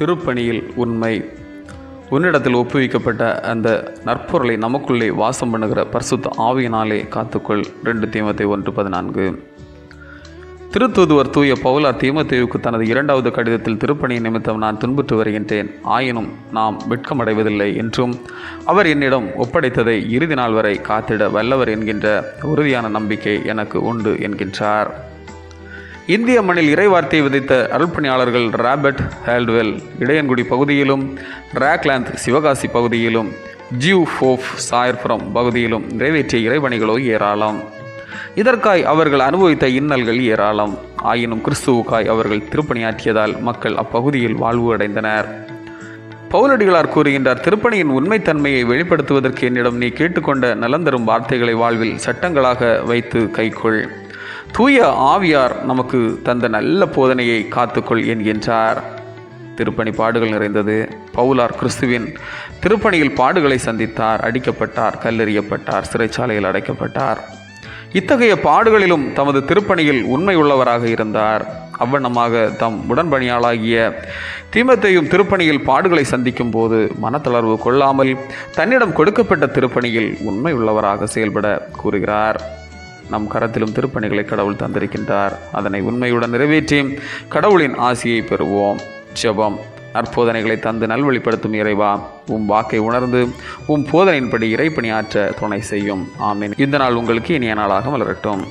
திருப்பணியில் உண்மை. உன்னிடத்தில் ஒப்புவிக்கப்பட்ட அந்த நற்பொருளை நமக்குள்ளே வாசம் பண்ணுகிற பரிசுத்த ஆவியினாலே காத்துக்கொள். ரெண்டு தீமத்தை ஒன்று பதினான்கு. திருத்தூதுவர் தூய பவுலா தீமத்தேவுக்கு தனது இரண்டாவது கடிதத்தில் திருப்பணி நிமித்தம் நான் துன்புற்று வருகின்றேன். ஆயினும் நாம் வெட்கமடைவதில்லை என்றும் அவர் என்னிடம் ஒப்படைத்ததை இறுதி நாள் வரை காத்திட வல்லவர் என்கின்ற உறுதியான நம்பிக்கை எனக்கு உண்டு என்கின்றார். இந்திய மண்ணில் இறைவார்த்தையை விதைத்த அருள்பணியாளர்கள் ராபர்ட் ஹேல்ட்வெல் இடையன்குடி பகுதியிலும் ராக்லாந்த் சிவகாசி பகுதியிலும் ஜியூ ஃபோஃப் சாயர்புரம் பகுதியிலும் நிறைவேற்றிய இறைபணிகளோ ஏராளம். இதற்காய் அவர்கள் அனுபவித்த இன்னல்கள் ஏராளம். ஆயினும் கிறிஸ்துவுக்காய் அவர்கள் திருப்பணியாற்றியதால் மக்கள் அப்பகுதியில் வாழ்வு அடைந்தனர். பவுலடிகளார் கூறுகின்றார் திருப்பணியின் உண்மைத்தன்மையை வெளிப்படுத்துவதற்கு என்னிடம் நீ கேட்டுக்கொண்ட நலந்தரும் வார்த்தைகளை வாழ்வில் சட்டங்களாக வைத்து கைக்கொள். தூய ஆவியார் நமக்கு தந்த நல்ல போதனையை காத்துக்கொள் என்கின்றார். திருப்பணி பாடுகள் நிறைந்தது. பவுலார் கிறிஸ்துவின் திருப்பணியில் பாடுகளை சந்தித்தார் அடிக்கப்பட்டார் கல்லெறியப்பட்டார் சிறைச்சாலையில் அடைக்கப்பட்டார். இத்தகைய பாடுகளிலும் தமது திருப்பணியில் உண்மை உள்ளவராக இருந்தார். அவ்வண்ணமாக தம் உடன்பணியாளாகிய தீமத்தையும் திருப்பணியில் பாடுகளை சந்திக்கும் போது மனத்தளர்வு கொள்ளாமல் தன்னிடம் கொடுக்கப்பட்ட திருப்பணியில் உண்மை உள்ளவராக செயல்பட கூறுகிறார். நம் கரத்திலும் திருப்பணிகளை கடவுள் தந்திருக்கின்றார். அதனை உண்மையுடன் நிறைவேற்றி கடவுளின் ஆசியை பெறுவோம். ஜெபம். நற்போதனைகளை தந்து நல்வழிப்படுத்தும் இறைவா உம் வாக்கை உணர்ந்து உம் போதனையின்படி இறைப்பணியாற்ற துணை செய்யும். ஆமீன். இந்த நாள் உங்களுக்கு இனிய நாளாக மலரட்டும்.